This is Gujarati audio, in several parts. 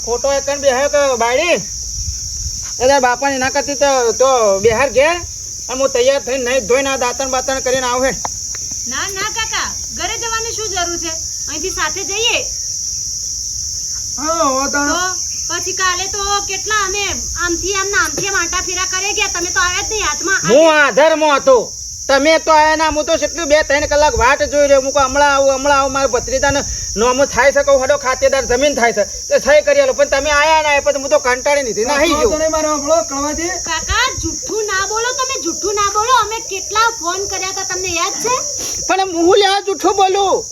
ખોટો એક બે હે કે બાળી એટલે બાપાને ના કરતી તો તો બિહાર ઘેર અને હું તૈયાર થઈને નહીં ધોઈને આ દાંતણ બાતણ કરીને આવું હે. ના ના કાકા. ઘરે જવાની શું જરૂર છે? અહીંથી સાથે જઈએ? હા પછી કાલે તો કેટલા અમે આમથી આમ ને આમથી આમ આટા ફેરા કરે ગયા? તમે તો આવ્યા જ નહીં હાથમાં. હું આધારમાં હતો. તમે તો આયા ના હું તો કેટલું બે ત્રણ કલાક વાટ જોઈ રહ્યો. હું કહું હમણાં આવું હમણાં આવું મારા ભત્રીજાને નોમું થાય છે કહું હડો ખાતેદાર જમીન થાય છે. તો સહી કરી આલો. પણ તમે આયા ના પછી હું તો કંટાળી નથી નાહી ગયો. નહીં મારે હંભળો, કળવાજી. કાકા જુઠ્ઠું ના બોલો તમે જુઠ્ઠું ના બોલો. અમે કેટલા ફોન કર્યા હતા તમને યાદ છે? પણ હું લેવા જુઠ્ઠું બોલું?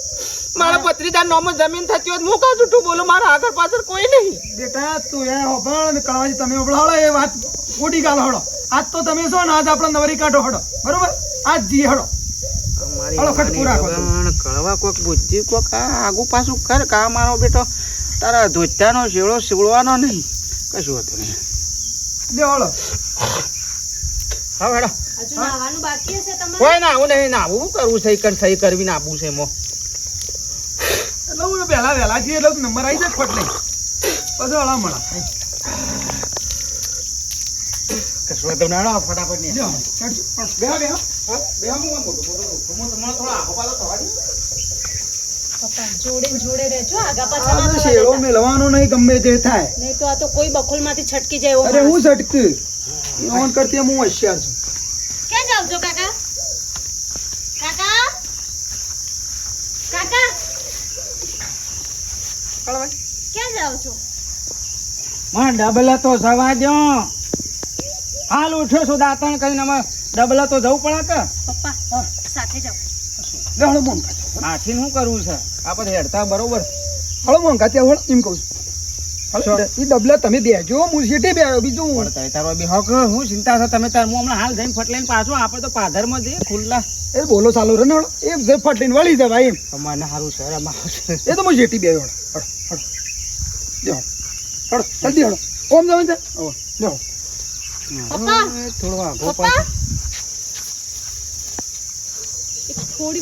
મારા પત્રીદાર નોમો જમીન થતી હોય હું કાં જુઠ્ઠું બોલું? મારા આગળ પાછળ કોઈ નહીં. બેટા તું એ હોભળ ને કળવાજી તમે હોભળો હળો એ વાત ખોટી ગાલ હળો. આજ તો તમે છો ને આજ આપણે નવરી કાઢો હળો. બરોબર? આજ જી હળો. કળવા કોક બુદ્ધિ કોક આ આગુ પાછું કર કા મારો બેટો? તારા ધોત્યાનો શેવડો શીવડવાનો નહીં. કશું હતું નહીં. લે હળો. હા હેડો. હજુ નાવાનું બાકી હશે તમારે? કોઈ ના આવું નહીં ના કરવું? સહી કર સહી કરવી ના છે મો એટલે હું વહેલા વહેલા એટલે નંબર આવી જાય ખોટ નહીં. પછી હળા મળા કશું હતું ફટાફટ નહીં. જોડે જોડે રહેજો આગા પાછા ના તો થવા શેરો દેતા. મેલવાનો નહીં ગમે તે થાય. નહીં તો આ તો કોઈ બખોલમાંથી છટકી જાય એવો અરે. હું સટક ઓન કરતી હું હોશિયાર છું. ક્યાં જાવ છો કાકા? કાકા? કાકા ક્યાં જાવ છો ડબલા તો સવા દો હાલ ઉઠ્યો છું દાંતણ કરીને અમે ડબલા તો જવું પડે કે? પપ્પા હા. સાથે જાવ લે હળો મોન કાચો આથી શું કરવું છે? આપણે હેડતા બરોબર. હળો મોન કાચો હળ એમ કહું છું? એ ડબલા તમે બેજો હું બે બીજું. પણ તારો બી હક હું ચિંતા છે તમે તાર હું હમણાં હાલ જઈને ફટ લઈને પાછો આપણે તો પાધરમાં જઈએ ખુલ્લા. એ બોલો ચાલો રે ને એ જે ફટ લઈને વળી જવાય એમ. મને સારું છે અરે એ તો હું શેઠી બે હળો હળો હળો. જલ્દી હળો. ઓમ જવાનું છે? ઓ, થોડો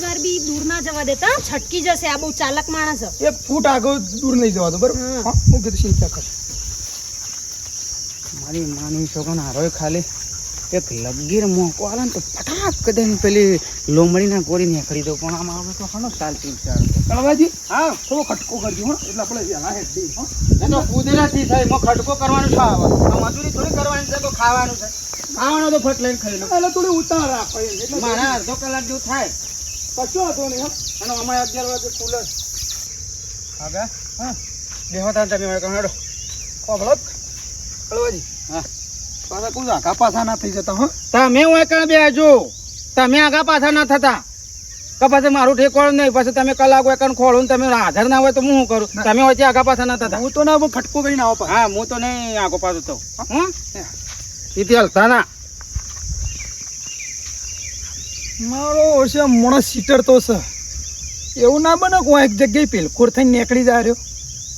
વાર બી દૂર ના જવા દેતા છટકી જશે આ બહુ ચાલક માણસ. એક ફૂટ આગળ દૂર નહીં જવા દો બરાબર? હું. કીધું ચિંતા કર. મારી માની છોકરા હારો ખાલી. એક લગીર મોકો આવે ને તો ફટાક કદાચ પેલી લોમડીના કોરી નીકળી દઉં. પણ આમાં હવે તો ઘણો ચાલતી ચાલ. કળવાજી હા થોડો ખટકો કરજો હો. એટલે આપણે વહેલા હેડ હો. તો કુદરતી થાય એમાં ખટકો કરવાનું છે આવે? આ મજૂરી થોડી કરવાની છે તો ખાવાનું છે. ખાવાનું તો ફટ લઈને ખાઈ લો. એટલે થોડી ઉતાર રાખો એટલે મારા અડધો કલાક જેવું થાય. પછી હતો નહીં હો. અને અમારે અગિયાર વાગે હવે હા બેહો તાર તમે હવે હેડો. કોભળત કળવાજી હા. પાછા કોઈ આગા પાછા ના થઈ જતા હો. તમે હું એકણ બેજો તમે આગા પાછા ના થતા. કે પછી મારું ઠેકોણ નહીં પછી તમે કલાક એકણ ખોળું ને તમે આધાર ના હોય તો હું શું કરું? તમે હોય આગા પાછા ના થતા. હું તો ના ખટકું કરીને આવો હા હું તો નહીં આગો પાછો તો હું. એથી હલતા ના. મારો છે માણસ સીટર તો છે. એવું ના બને હું એક જગ્યાએ પેલખોર થઈને નીકળી જા રહ્યો.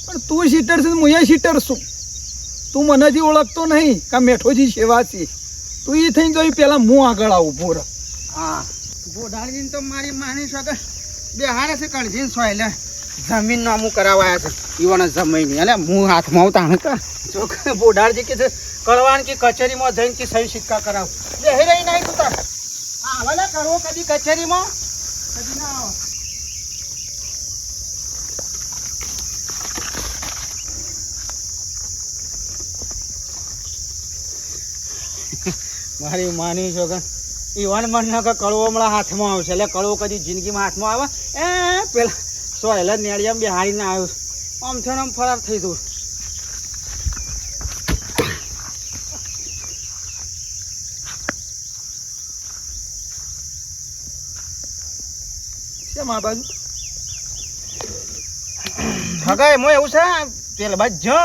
પણ તું સીટર છે હું અહીંયા સીટર છું. તું મને હજી ઓળખતો નહીં કા મેઠોજી સેવા છે. તું એ થઈને તો પેલા હું આગળ આવું, ભોર. હા. બોડાળજીને તો મારી માની શકે. બે હારે છે કણજીને સોયલે જમીન નામું કરાવાયા છે. ઈવાને જમીન એટલે હું હાથમાં આવતા હતા જો કે બોડાળજી કે છે કરવાન કે કચેરીમાં જઈને કે સહી સિક્કા કરાવ. બે રહી નહીં તું તાર. હવે કરવો કદી કચેરીમાં કદી ના આવો મારી માની છો કે ઈવન મન કે કળવો હમણાં હાથમાં આવશે. એટલે કળવો કદી જિંદગીમાં હાથમાં આવે? એ, પેલા સોયલા નેળિયામાં બેહાડીને આવ્યો આમ થયો આમ ફરાર થઈ જવું કેમ આ બાજુ? હગાય મો એવું છે? પેલા બાદ જો.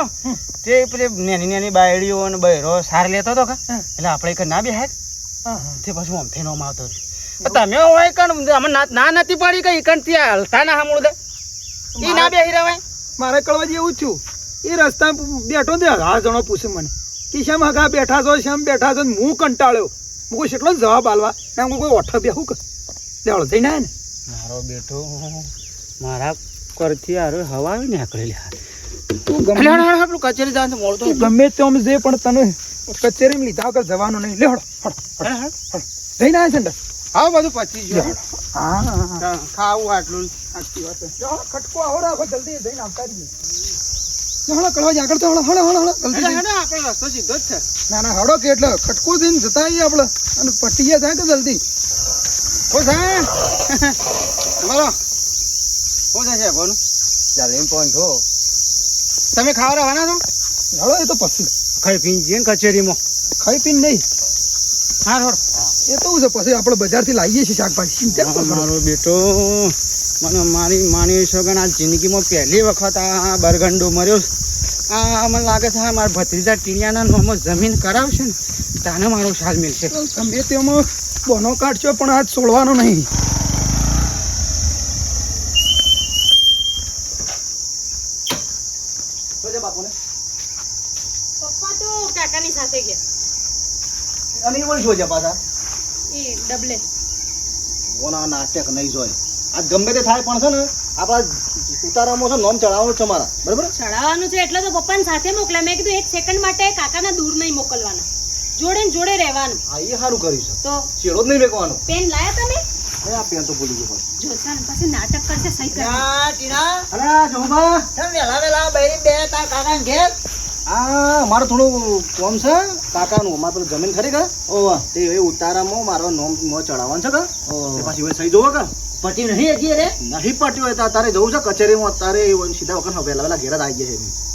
તે પેલી નાની નાની બાયડીઓ અને બૈરો સાર લેતો હતો કા એટલે આપણે કઈ ના બેહાય. હા હા. તે પછી આમ થઈને આવતો તમે હોય કણ અમે ના નથી પડી કઈ કણ ત્યાં હલતા ના સાંભળું દે એ ના બેહી રહેવાય મારે કળવા જેવું થયું. એ રસ્તા બેઠો તે હજાર જણો પૂછે મને કે શેમ હગા બેઠા છો શેમ બેઠા છો? ને હું કંટાળ્યો. હું કોઈ કેટલો જવાબ આલવા. ને હું કોઈ ઓઠ બેહું કે? દેવડો થઈ ના ને. મારો બેટો મારા કરથી હારો હવા નીકળેલી તું હેડો, હેડો, આપણું કચેરી જવાનું મોડું તું ગમે તેમ જે પણ તને કચેરીમાં લીધા વગર જવાનું નહીં. લે હળો હળો હેડો, હેડો. જઈને આવ્યા છે ને હા બધું પતી ગયું. હા. હા, ખાવું આટલું. સાચી વાત ખટકો આવો રાખો જલ્દી જઈને આવતા રહીએ. હળો કળવા આગળ તો હળો હળો હળો હળો જલ્દી હેડો, જઈને. હેડો, આપણો રસ્તો સીધો જ છે. ના ના હળો કે એટલે ખટકો દઈને જતા આવીએ આપણે. અને પટીએ જાય કે જલ્દી. ઓ સાહેબ બોલો. શું થશે બોલો? ચાલ એમ પણ છો તમે ખાવા રહેવાના છો? હળો એ તો પછી. ખાઈ પીને જઈએ ને કચેરીમાં. ખાઈ પીને નહીં. હા રોડ. એ તો છે પછી આપણે બજારથી લાવીએ છીએ શાકભાજી. ચિંતા ન મારો બેટો મને મારી માની સગન આ જિંદગીમાં પહેલી વખત આ બરગંડો મર્યો આ મને લાગે છે મારા ભત્રીજા ટીણિયાના નામમાં જમીન કરાવશે ને તાને મારો શાલ મિલશે તમે તેમાં બોનો કાઢશો પણ આજ છોડવાનો નહીં. પપ્પા તો કાકાની સાથે ગયા. અને એ પણ જોજે પાછા. એ ડબલે. ઓના નાટક નહીં જોય. આ ગમે તે થાય પણ છે ને આપણા ઉતારામાં છે નોમ ચડાવવાનું છે મારા. બરાબર? ચડાવવાનું છે એટલે તો પપ્પાને સાથે મોકલ્યા. મેં કીધું એક સેકન્ડ માટે કાકાના દૂર નહીં મોકલવાના. જોડે ને જોડે રહેવાનું. હા એ સારું કર્યું છે. તો? ચેડો જ નહીં મેકવાનો પેન લાયા તમે? એ આ પેન તો ભૂલી ગયો પણ ને પછી નાટક કરશે સહી કરશે. અરે આ મારું થોડું કોમ છે. કાકાનું અમારે પેલું જમીન ખરી કે? ઓવા તે એ ઉતારામાં મારો નોમ મોં ચડાવવાનું છે કે? તે પાછી હવે સહી જોવો કે? પટી નહીં હજી અરે નહીં પટ્યું હોય તારે જવું છે કચેરીમાં? અત્યારે એ સીધા વખત વહેલા વહેલા ઘેર જ આવી ગયા છે.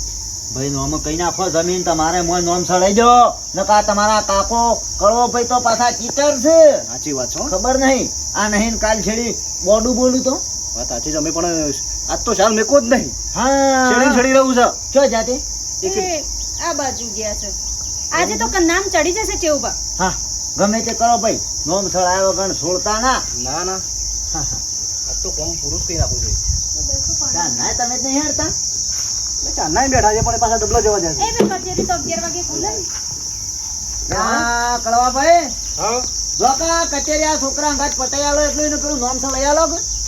ભાઈ નોમ કઈ નાખો જમીન તમારે મોય નોમ સળાઈ દો નકા તમારા કાકો કળવો ભાઈ તો પાછા ચીટર છે. સાચી વાત છે ખબર નહીં. આ નહીં કાલ છેડી બોડું બોલું તો. વાત સાચી છે અમે પણ આજ તો ચાલ મેકો જ નહીં. છેડી હા છેડી રહ્યું છે. ચો જાતે? એ આ બાજુ ગયા છે. આજે તો નામ ચડી જશે ચેવબા હા ગમે તે કરો ભાઈ. નોમ સડાયો ગણ છોડતા ના. ના ના. હા, હા. તો કોમ પુરુષ કરી નાખવું છે. ના તમે જ નહીં હરતા? ચાંદના બેઠા છે પણ એ પાછા ડબલો જવા જાય એ કચેરી તો અગિયાર વાગે ખુલે કળવા ભાઈ. હા. જો કા કચેરી આ છોકરા અંગાત પટાઈ આલો એટલે એનું પેલું નામ છે લઈ આલો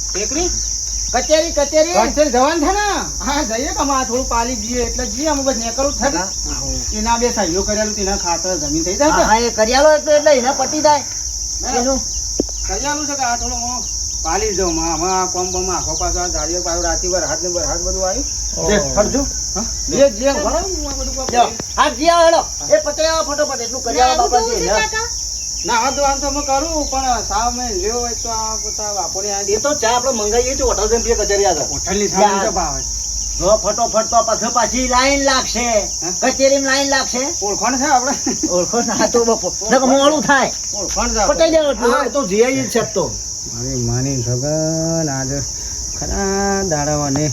ટેકરી? કચેરી કચેરી. કચેરી જવાનું છે ને? હા જઈએ કે અમારે થોડું પાલી જઈએ એટલે જઈએ અમે નીકળવું થાય એના બે સહીઓ કરેલું તેના ખાતર જમીન થઈ જાય હા એ કરી આલો એટલે એટલે એને પટી જાય. એનું. કરિયાલું છે કે આ થોડું હું પાલી જાઉં. માં આમાં કોમ બમ આખો પાછો આ જાળીઓ પાછો રાતી પર હાથ ને ભર હાથ બધું આવ્યું. હા? જે. જે હું બધું. હાથ જી આવો હેડો એ આવો ફટોફટ એટલું કરી આવો આવું ના આ આમ તો કરું પણ સાવ મેં હોય તો આ પોતા વાપરી આ એ તો ચા આપણે મંગાવીએ છીએ હોટલ જેમ કચેરી આગળ. હોટલની સામે તો ભાવે જો ફટોફટ તો પાછો પાછી લાઈન લાગશે. કચેરીમાં લાઈન લાગશે. ઓળખાણ છે આપણે? ઓળખો ના તો બપો મોડું થાય. ઓળખાણ છે પટાઈ આપણે. એટલું તો જઈ જ તો. મારી માની સગન આજે ખરા દાડાવાને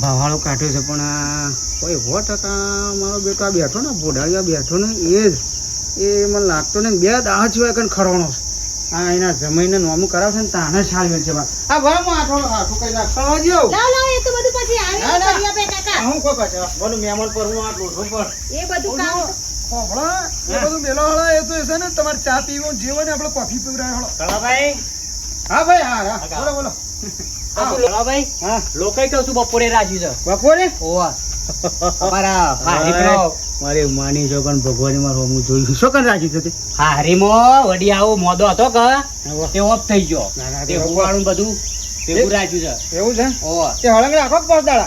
ભાવાળો કાઢ્યો છે પણ આ કોઈ સો ટકા મારો બેટા બેઠો ને બોડાળિયા બેઠો ને એ જ. એ મને લાગતો ને બે દાહ સિવાય કઈ ખરવાનો. છે. આ એના જમીને નોમું કરાવશે ને તાને સાલ છે બા આ ભલે હું આઠો આઠો કઈ કરવા જેવું લાવ લાવ એ તો બધું પછી આવી. ના. કરી આપે કાકા. હું કોઈ પાછળ બોલું મહેમાન પર હું આટલું છું પણ. એ બધું કામ. હોભળા, એ બધું મેલાવાળા એ તો છે ને તમારે ચા પીવો જે હોય ને આપણે કોફી પીવડાવે હળો. કળાભાઈ હા ભાઈ હા હા. બોલો બોલો. ભાઈ હા. લોકાઈ કહું છું બપોરે રાજી છે. બપોરે? ઓવા. અમારા હારીમાં મારી માની છોકન ભગવાન મારો હું જોયું છોકન રાખી છે તે? હારીમાં વડી આવો મોદો હતો કે? તે ઓફ થઈ ગયો. તે તે બધું એવું રાખ્યું છે. એવું છે? ઓ તે હળંગ રાખો કે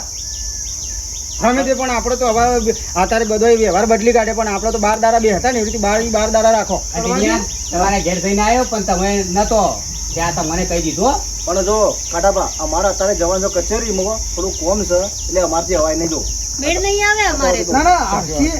હમે તે પણ આપણે તો હવે અત્યારે બધો વ્યવહાર બદલી કાઢે પણ આપણે તો બાર દાડા બે હતા ને એવી રીતે બાર બાર દાડા રાખો. તમારા ઘેર થઈને આવ્યો પણ તમે નતો. ત્યાં તમને કહી દીધું પણ જો કાટાભા અમારે અત્યારે જવાનું છે કચેરીમાં થોડું કોમ છે એટલે અમારથી હવાય નહીં જો મેળ નહીં આવે અમારે ના ના આવશે.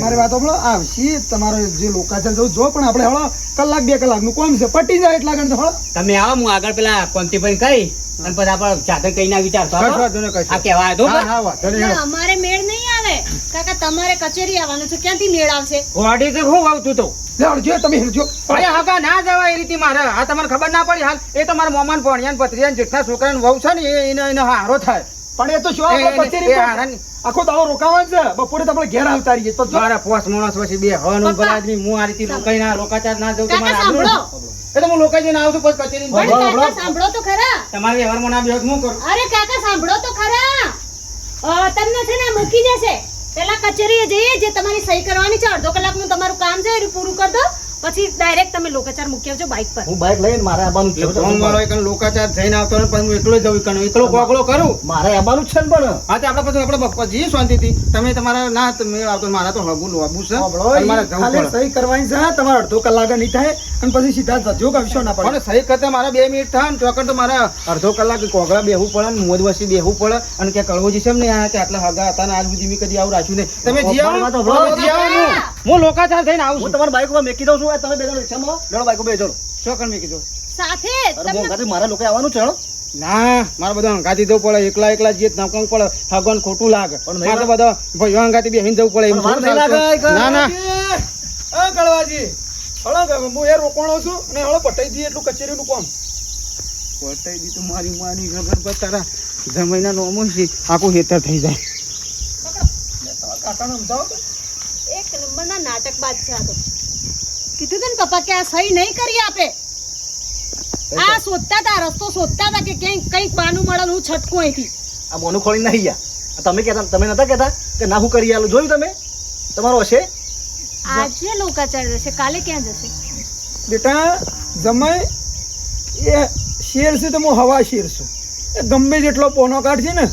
મારી વાત સાંભળો આવશે. તમારે જે લોકાચર જવું જો પણ આપણે હળો કલાક બે કલાકનું કોમ છે પટી જાય એટલા ગણ હળો. તમે આવો હું આગળ પેલા કોંતીભાઈ કહી અને પછી આપણે ચાદર કઈ ના વિચારતો કશો હતો. વાંધો નહીં, કશો. આ કહેવા આવ્યો હા હતો હા વાંધો નહીં, ના, હેડો. અમારે મેળ નહીં આવે. કાકા તમારે કચેરી આવવાનું છે ક્યાંથી મેળ આવશે? વાડી તો હું વાવતું તો. લે તમે હેરજો અરે હગા ના જવાય એ રીતે મારે. આ તમને ખબર ના પડી હાલ. એ તો મારા મોમાન ભણિયાન ભત્રીયાન જેઠના છોકરાને વહુ છે ને એને એને હારો થાય. પણ એ તો શું આપણે કચેરી આખો દાવો રોકાવા છે? બપોરે તો આપણે ઘેર આવતા રહીએ. તો મારા પોસ માણસ પછી બે હવાનું આદમી હું આ રીતે રોકાઈ ના લોકાચાર ના જઉં તો કાકા મારે આબરૂ સાંભળો. એટલે હું લોકાઈ જઈને આવું છું પછી કચેરી કાકા સાંભળો. તો ખરા. તમારે વ્યવહારમાં ના બેહોત હું કરું? અરે કાકા સાંભળો તો ખરા. તમને છે ને મૂકી જશે પેલા કચેરીએ જઈએ જે તમારી સહી કરવાની છે. અડધો કલાકનું તમારું કામ છે પૂરું કરી દો. પછી ડાયરેક્ટ તમે લોકાચાર મૂકી આવજો બાઇક પર. હું બાઇક લઈને મારે આવવાનું છે ફોન મારો એક લોકાચાર થઈને આવતો ને પછી હું એકલો જવું કણ એકલો કોકલો કરું. મારે આવવાનું છે ને પણ. હા તે આપણે પછી આપણે જઈએ શાંતિથી. તમે તમારા ના તમે આવતો મારા તો હગું લોબું છે. મારે જવું સહી કરવાની છે તમારે અડધો કલાક નહીં થાય અને પછી સીધા જજો કવિશો ના પડે. સહી કરતા મારા બે મિનિટ થાય ને ચોકર તો મારે અડધો કલાક કોગળા બેહવું પડે ને મોજ વસી બેહવું પડે અને ક્યાં કળવો છે ને આ કે આટલા હગા હતા ને આજ સુધી મેં કદી આવું રાખ્યું નહીં. તમે જી આવો હું. હું લોકાચાર થઈને આવું હું છું. તમારા બાઈક ઉપર મેકી દઉં છું. તમે બે જણ રિક્ષામાં લડો બાઈક ઉપર બેસો ચોકર મેકી કીધું સાથે તમને મારા લોકો આવવાનું છે ના મારે બધા હંગાતી જવું પડે. એકલા એકલા જે નકંગ પડે. હગવાન ખોટું લાગે. પણ મારે બધા ભાઈઓ હંગાતી બેહીને જવું પડે. ના ના. હા કળવાજી હળો હું એ રોકાણો છું અને હળો પટાઈ દઈએ એટલું કચેરીનું કામ. પટાઈ તો મારી માની ખબર બતારા. તારા જમાઈના નોમો છે. આખું હેતર થઈ જાય. કાકાને સમજાવો નંબરના નાટક બાદ છે આ તો. કીધું તું ને પપ્પા કે આ સહી નહીં કરી આપે. આ શોધતા હતા રસ્તો શોધતા હતા કે ક્યાંક કંઈક બાનું મળે હું છટકું અહીંથી. આ મોનું ખોલી નહીં ગયા. તમે કહેતા તમે નતા કહેતા કે ના હું કરી આલું? જોયું તમે? તમારો હશે? આજે લોકાચાર જશે કાલે ક્યાં જશે? બેટા જમાય એ શેર છે તો હું હવા શેર છું. એ ગમે જેટલો પોનો કાઢશે ને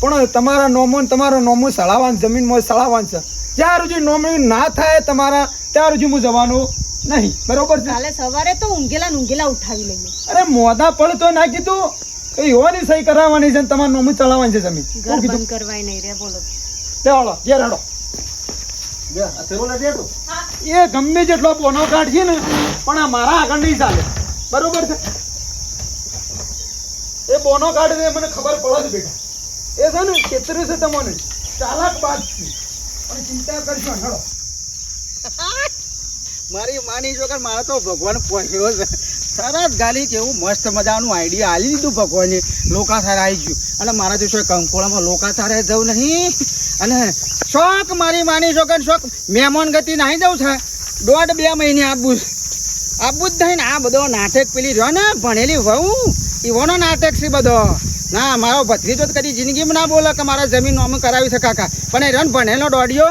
પણ તમારા નોમો તમારો નોમો જમીન જમીનમાં સળાવવાનું છે. જ્યાં સુધી નોમણી ના થાય તમારા ત્યાં સુધી હું જવાનું નહીં. બરોબર છે? કાલે સવારે તો ઊંઘેલા ઊંઘેલા ઉઠાવી લઈએ. અરે મોદા પડ તો ના કીધું. એ યોની સહી કરાવવાની છે ને તમારે નોમણી ચલાવવાની છે જમીન. ઘર બંધ કરવાય નહીં રે બોલો. ચાલો જે હતો એ ગમે જેટલો પોનો કાઢશે ને પણ આ મારા આગળ નહીં ચાલે. બરોબર છે? એ બોનો કાઢ એ મને ખબર પડે છે બેટા. એ છે ને છેતરી છે તમને. ચાલાક બાદ છે પણ ચિંતા કરશો નડો મારી માની જો મારે તો ભગવાન પહોંચ્યો છે. સરસ ગાલી કેવું મસ્ત મજાનું આઈડિયા આલી દીધું ભગવાને. લોકાસાર આવી ગયું. અને મારા જો શું કંકોળામાં લોકાથારે જવું નહીં. અને શોખ, મારી માની જો કે શોખ. મહેમાન ગતિ નાહી જવું છે. દોઢ બે મહિને આબુ આબુ જ નહીં આ બધો નાટક પેલી રહ્યો ને ભણેલી વહુ. એવોનો નાટક છે બધો. ના, મારો ભત્રીજો કદી જિંદગીમાં ના બોલે કે મારા જમીન નોમ કરાવી છે, કાકા. પણ એ રન ભણેલો દોડ્યો.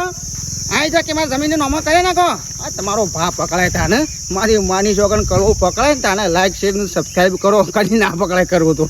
આઈ છે કે મારા જમીન નોમ કરે નાખો. આ તમારો ભાવ પકડાય તાને. મારી માની જોગણ કરવું પકડાય ને તાને લાઈક શેર સબસ્ક્રાઈબ કરો. કદી ના પકડાય કરવું તો.